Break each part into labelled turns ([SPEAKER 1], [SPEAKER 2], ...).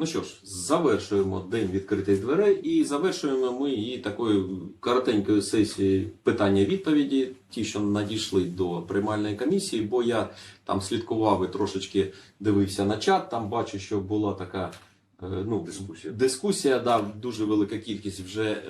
[SPEAKER 1] Ну що ж, завершуємо день відкритих дверей і завершуємо ми її такою коротенькою сесією питання-відповіді, ті, що надійшли до приймальної комісії, бо я там слідкував і трошечки дивився на чат, там бачу, що була така. е, Ну,
[SPEAKER 2] Дискусія.
[SPEAKER 1] Дискусія, да, дуже велика кількість вже е,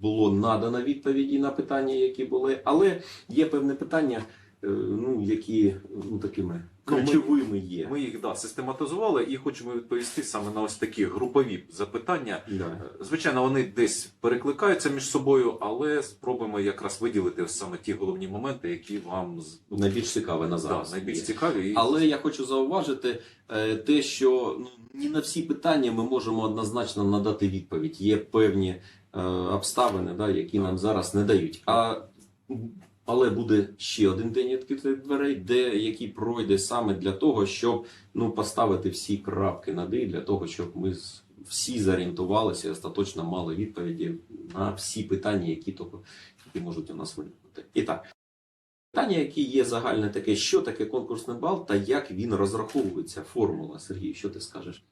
[SPEAKER 1] було надано відповіді на питання, які були, але є певне питання, е, ну, які ну, такими
[SPEAKER 2] Ну, ми-
[SPEAKER 1] ключовими є.
[SPEAKER 2] Ми їх да, систематизували і хочемо відповісти саме на ось такі групові запитання.
[SPEAKER 1] Да.
[SPEAKER 2] Е, Звичайно, вони десь перекликаються між собою, але спробуємо якраз виділити саме ті головні моменти, які вам ну,
[SPEAKER 1] Найбільш цікаве на
[SPEAKER 2] да, найбільш цікаві. І...
[SPEAKER 1] Але я хочу зауважити е, те, що ну, не на всі питання ми можемо однозначно надати відповідь. Є певні е, обставини, да, які нам зараз не дають. А, але буде ще один день відкритих дверей, де який пройде саме для того, щоб ну, поставити всі крапки над «і», для того, щоб ми всі зорієнтувалися і остаточно мали відповіді на всі питання, які, тільки- які можуть у нас виникнути. І так. Питання, яке є загальне таке, що таке конкурсний бал та як він розраховується, формула. Сергій, що ти скажеш?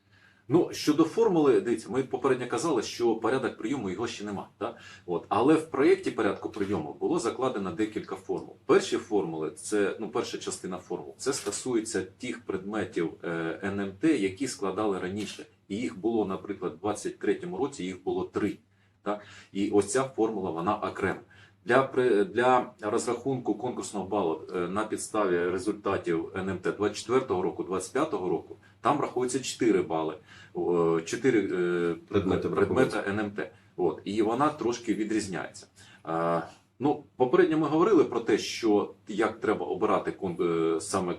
[SPEAKER 2] Ну, щодо формули, дивіться, ми попередньо казали, що порядок прийому його ще нема. Так? От. Але в проєкті порядку прийому було закладено декілька формул. Перші формули, це ну, перша частина формул, це стосується тих предметів е, НМТ, які складали раніше. І їх було, наприклад, в 23-му році їх було три. Так? І ось ця формула, вона окрема. Для, для розрахунку конкурсного балу е, на підставі результатів НМТ 24-го року, 25-го року, там рахується 4 бали. О, чотири е,
[SPEAKER 1] Предмети
[SPEAKER 2] предмети НМТ. От, і вона трошки відрізняється. Ну, попередньо ми говорили про те, що як треба обирати е, саме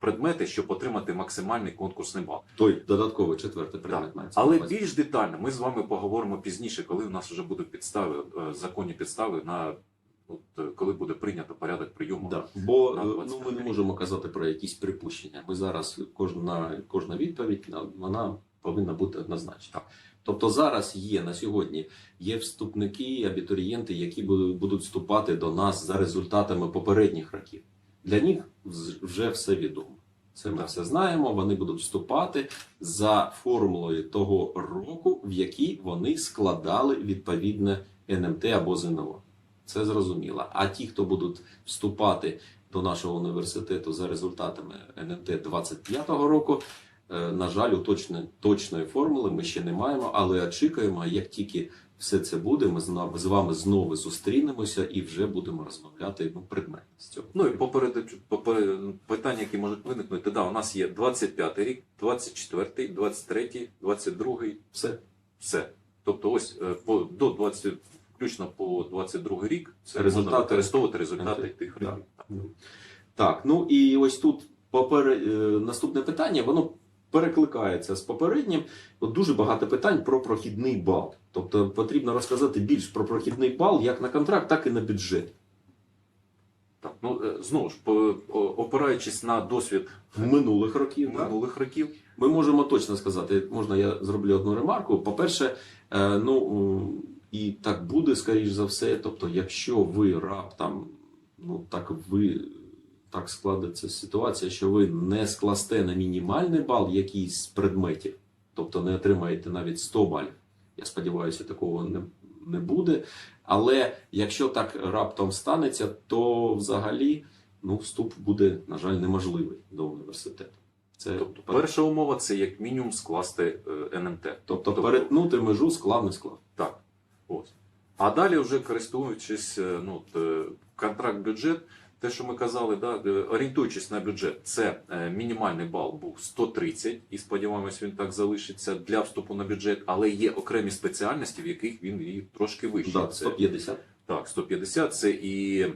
[SPEAKER 2] предмети, щоб отримати максимальний конкурсний бал.
[SPEAKER 1] Той додатковий четвертий предмет
[SPEAKER 2] Так. Але більш детально ми з вами поговоримо пізніше, коли у нас вже будуть підстави, е, законні підстави на от, е, коли буде прийнято порядок прийому.
[SPEAKER 1] Да. Бо е, ну, ми не можемо казати про якісь припущення. Ми зараз кожна, кожна відповідь на- вона повинна бути однозначна. Тобто зараз є на сьогодні є вступники, абітурієнти, які будуть вступати до нас за результатами попередніх років. Для них вже все відомо. Це ми все знаємо. Вони будуть вступати за формулою того року, в який вони складали відповідне НМТ або ЗНО. Це зрозуміло. А ті, хто будуть вступати до нашого університету за результатами НМТ 25-го року, е, на жаль, уточне- точної формули ми ще не маємо, але очікуємо, як тільки все це буде, ми з вами знову зустрінемося і вже будемо розмовляти ну, предметно з цього.
[SPEAKER 2] Ну і попереду поперед, питання, які можуть виникнути. Да, у нас є 25 рік, 24, 23, 22,
[SPEAKER 1] Все.
[SPEAKER 2] все. Тобто, ось е, по до 20, включно по 22 рік, це
[SPEAKER 1] Результати.
[SPEAKER 2] можна використовувати результати
[SPEAKER 1] Ент-
[SPEAKER 2] тих
[SPEAKER 1] да.
[SPEAKER 2] років.
[SPEAKER 1] Так, ну і ось тут попере... е, наступне питання, воно перекликається з попереднім. От дуже багато питань про прохідний бал. Тобто потрібно розказати більш про прохідний бал як на контракт, так і на бюджет.
[SPEAKER 2] Так, ну е, знову ж опираючись на досвід
[SPEAKER 1] Минулих років так?
[SPEAKER 2] років,
[SPEAKER 1] ми можемо точно сказати, можна я зроблю одну ремарку. По-перше, е, ну і так буде, скоріш за все. Тобто, якщо ви раптом, ну так ви так складеться ситуація, що ви не скласте на мінімальний бал якийсь з предметів, тобто не отримаєте навіть 100 балів. Я сподіваюся, такого не, не буде. Але якщо так раптом станеться, то взагалі ну, вступ буде, на жаль, неможливий до університету. Це
[SPEAKER 2] тобто перша умова це як мінімум скласти е, НМТ.
[SPEAKER 1] Тобто перетнути межу склав не склав.
[SPEAKER 2] Так, ось. А далі, вже користуючись е, ну, е, контракт бюджет, те, що ми казали, да, орієнтуючись на бюджет, це е, мінімальний бал був 130, і сподіваємось, він так залишиться для вступу на бюджет, але є окремі спеціальності, в яких він і трошки вищий. Це-
[SPEAKER 1] 150.
[SPEAKER 2] Так, 150 це і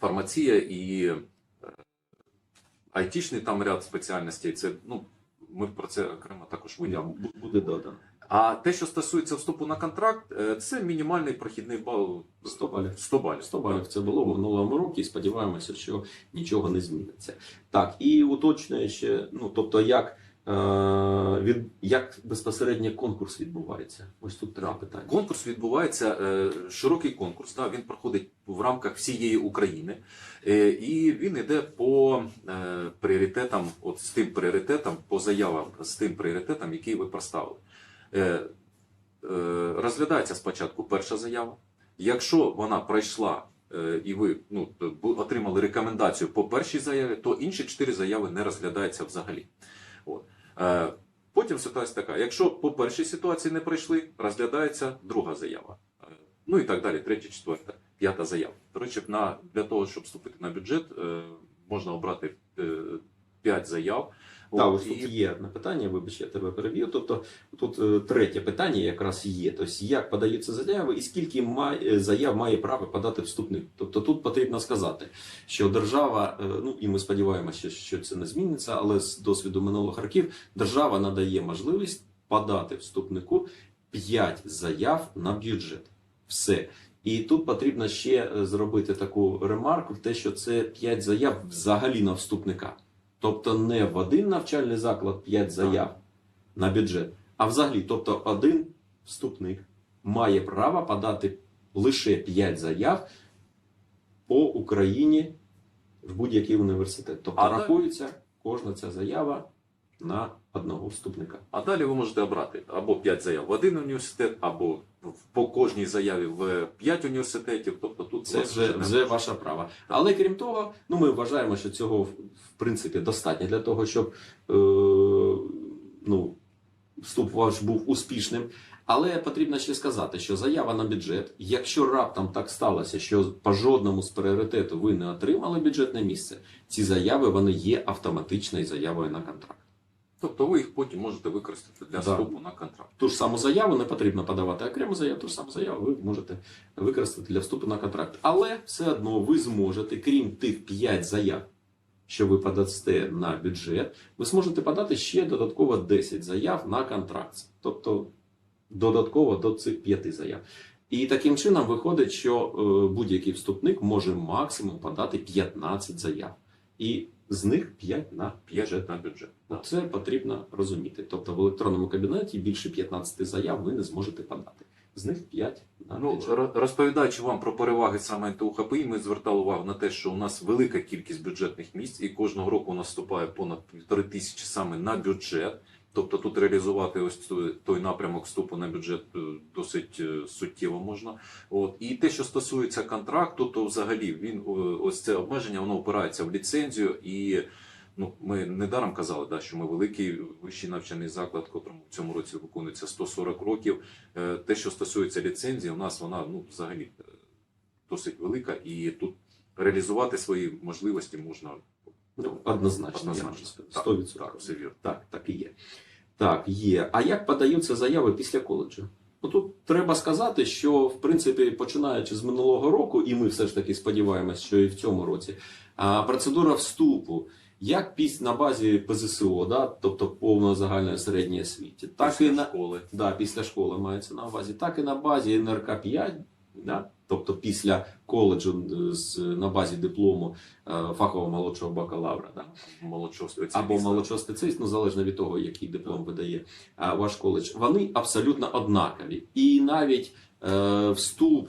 [SPEAKER 2] фармація, і е, айтішний там ряд спеціальностей. Це, ну, ми про це окремо також
[SPEAKER 1] бу- буде додано.
[SPEAKER 2] А те, що стосується вступу на контракт, е, це мінімальний прохідний бал
[SPEAKER 1] 100 балів.
[SPEAKER 2] 100 балів.
[SPEAKER 1] 100 балів це було в минулому році, і сподіваємося, що нічого не зміниться. Так, і уточнює ще, ну тобто, як, е, від, як безпосередньо конкурс відбувається. Ось тут таке питання.
[SPEAKER 2] Конкурс відбувається е, широкий конкурс. Да, він проходить в рамках всієї України, е, і він йде по е, пріоритетам, от з тим пріоритетом, по заявам, з тим пріоритетом, який ви проставили. Е, е, розглядається спочатку перша заява. Якщо вона пройшла е, і ви ну, отримали рекомендацію по першій заяві, то інші чотири заяви не розглядаються взагалі. От. Потім ситуація така: якщо по першій ситуації не пройшли, розглядається друга заява. Ну і так далі, третя, четверта, п'ята заява. До речі, для того, щоб вступити на бюджет, можна обрати п'ять заяв.
[SPEAKER 1] Так, ось тут є одне питання, вибач, я тебе переб'ю. Тобто тут е, третє питання якраз є. Тобто, як подаються заяви і скільки має, заяв має право подати вступник. Тобто тут потрібно сказати, що держава, е, ну і ми сподіваємося, що це не зміниться, але з досвіду минулих років держава надає можливість подати вступнику 5 заяв на бюджет. Все. І тут потрібно ще е, зробити таку ремарку: те, що це 5 заяв взагалі на вступника. Тобто не в один навчальний заклад 5 заяв на бюджет, а взагалі, тобто один вступник має право подати лише 5 заяв по Україні в будь-який університет. Тобто
[SPEAKER 2] А
[SPEAKER 1] рахується кожна ця заява на одного вступника.
[SPEAKER 2] А далі ви можете обрати або 5 заяв в один університет, або по кожній заяві в 5 університетів. Тобто
[SPEAKER 1] Це вже, вже ваше право. Але крім того, ну ми вважаємо, що цього в в принципі достатньо для того, щоб е, ну, вступ ваш був успішним. Але потрібно ще сказати, що заява на бюджет, якщо раптом так сталося, що по жодному з пріоритету ви не отримали бюджетне місце, ці заяви вони є автоматичною заявою на контракт.
[SPEAKER 2] Тобто ви їх потім можете використати для
[SPEAKER 1] Да.
[SPEAKER 2] вступу на контракт.
[SPEAKER 1] Ту ж саму заяву не потрібно подавати окрему заяву, ту ж саму заяву ви можете використати для вступу на контракт. Але все одно ви зможете, крім тих 5 заяв, що ви подасте на бюджет, ви зможете подати ще додатково 10 заяв на контракт. Тобто додатково до цих 5 заяв. І таким чином виходить, що е, будь-який вступник може максимум подати 15 заяв. І з них 5 на
[SPEAKER 2] 5
[SPEAKER 1] бюджет.
[SPEAKER 2] на бюджет. на
[SPEAKER 1] Це потрібно розуміти. Тобто в електронному кабінеті більше 15 заяв ви не зможете подати. З них 5 на
[SPEAKER 2] Ну, розповідаючи вам про переваги саме НТУ ХПІ, ми звертали увагу на те, що у нас велика кількість бюджетних місць, і кожного року у нас вступає понад півтори тисячі саме на бюджет. Тобто тут реалізувати ось той напрямок вступу на бюджет е, досить е, суттєво можна. От і те, що стосується контракту, то взагалі він е, ось це обмеження, воно опирається в ліцензію і. Ну, ми недаром казали, да, що ми великий вищий навчальний заклад, котрому в цьому році виконується 140 років. Те, що стосується ліцензії, у нас вона ну, взагалі досить велика, і тут реалізувати свої можливості можна
[SPEAKER 1] Ну, однозначно, я
[SPEAKER 2] однозначно.
[SPEAKER 1] можу сказати.
[SPEAKER 2] Так,
[SPEAKER 1] 100%.
[SPEAKER 2] Так.
[SPEAKER 1] Так, так і є. Так, є. А як подаються заяви після коледжу? Ну тут треба сказати, що в принципі, починаючи з минулого року, і ми все ж таки сподіваємось, що і в цьому році, а, процедура вступу, як на базі ПЗСО, да, тобто повної загальної середньої освіті, так
[SPEAKER 2] Після
[SPEAKER 1] і на
[SPEAKER 2] школи.
[SPEAKER 1] да, після школи мається на увазі, так і на базі НРК 5, да, тобто після коледжу е, з, на базі диплому е, фахового молодшого бакалавра. Да.
[SPEAKER 2] молодшого спеціаліста.
[SPEAKER 1] Або молодшого спеціаліста, ну залежно від того, який диплом видає ваш коледж, вони абсолютно однакові. І навіть е, вступ,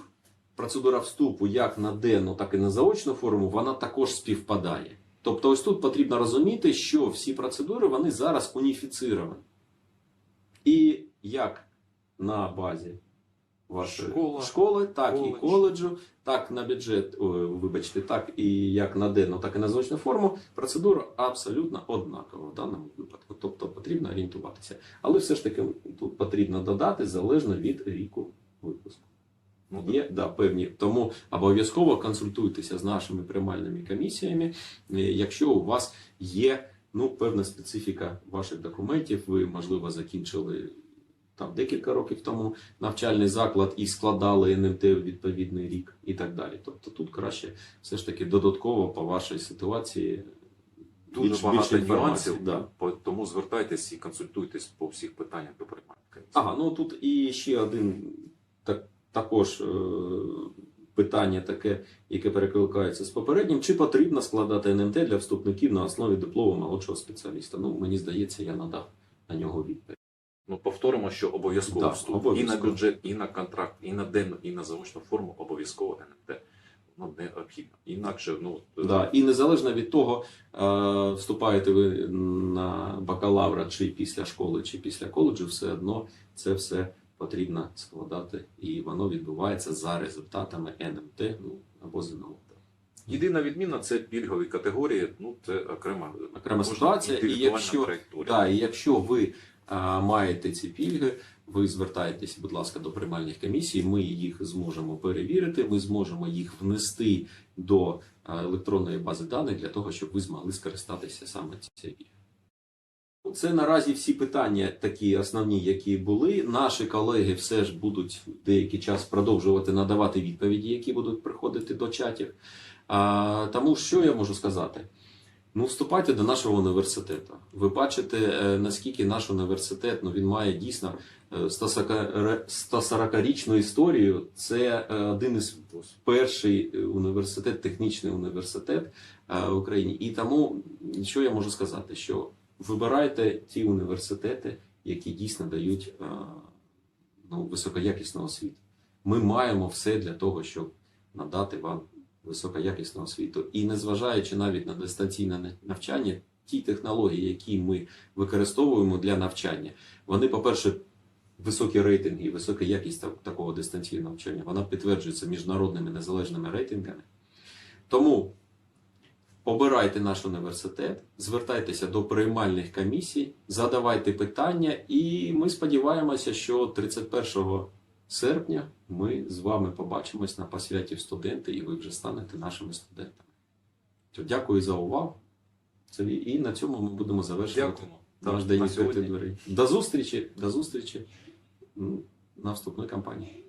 [SPEAKER 1] процедура вступу як на денну, так і на заочну форму, вона також співпадає. Тобто, ось тут потрібно розуміти, що всі процедури вони зараз уніфіцировані. І як на базі вашої
[SPEAKER 2] Школа,
[SPEAKER 1] школи, так і коледжу, так на бюджет, о, вибачте, так і як на денну, так і на заочну форму, процедура абсолютно однакова в даному випадку. Тобто потрібно орієнтуватися. Але все ж таки тут потрібно додати залежно від ріку випуску.
[SPEAKER 2] Ну,
[SPEAKER 1] Є да, певні, тому обов'язково консультуйтеся з нашими приймальними комісіями, е, якщо у вас є ну, певна специфіка ваших документів, ви, можливо, закінчили там декілька років тому навчальний заклад і складали НМТ в відповідний рік і так далі. Тобто тут краще все ж таки додатково по вашій ситуації
[SPEAKER 2] Дуже
[SPEAKER 1] більш-
[SPEAKER 2] багато
[SPEAKER 1] інформації,
[SPEAKER 2] нюансів,
[SPEAKER 1] да.
[SPEAKER 2] тому звертайтесь і консультуйтесь по всіх питаннях до комісії.
[SPEAKER 1] Ага, ну тут і ще один так, також е, питання таке, яке перекликається з попереднім. Чи потрібно складати НМТ для вступників на основі диплому молодшого спеціаліста? Ну, мені здається, я надав на нього відповідь.
[SPEAKER 2] Ну, повторимо, що обов'язково
[SPEAKER 1] Да,
[SPEAKER 2] вступ і на бюджет, і на контракт, і на денну, і на заочну форму обов'язково НМТ. ну, необхідно. Інакше, ну
[SPEAKER 1] Да. І незалежно від того, е, вступаєте ви на бакалавра чи після школи, чи після коледжу, все одно це все потрібно складати, і воно відбувається за результатами НМТ ну, або ЗНО.
[SPEAKER 2] єдина відміна це пільгові категорії. Ну це окрема
[SPEAKER 1] Окрема ситуація, і якщо-. Да, і якщо ви маєте ці пільги, ви звертаєтесь, будь ласка, до приймальних комісій. Ми їх зможемо перевірити. Ми зможемо їх внести до електронної бази даних для того, щоб ви змогли скористатися саме цією. Це наразі всі питання, такі основні, які були. Наші колеги все ж будуть деякий час продовжувати надавати відповіді, які будуть приходити до чатів. А, тому що я можу сказати? Ну, вступайте до нашого університету. Ви бачите, е, наскільки наш університет ну, він має дійсно е, 140 140-річну історію. Це е, один із перший е, університет, технічний університет е, в Україні. І тому, що я можу сказати, що вибирайте ті університети, які дійсно дають е, ну, високоякісну освіту. Ми маємо все для того, щоб надати вам високоякісну освіту. І незважаючи навіть на дистанційне навчання, ті технології, які ми використовуємо для навчання, вони, по-перше, високі рейтинги і висока якість такого дистанційного навчання, вона підтверджується міжнародними незалежними рейтингами. Тому обирайте наш університет, звертайтеся до приймальних комісій, задавайте питання, і ми сподіваємося, що 31 серпня ми з вами побачимось на посвяті в студенти, і ви вже станете нашими студентами. То дякую за увагу. Це і на цьому ми будемо завершувати наш день. До зустрічі, до зустрічі на вступної кампанії.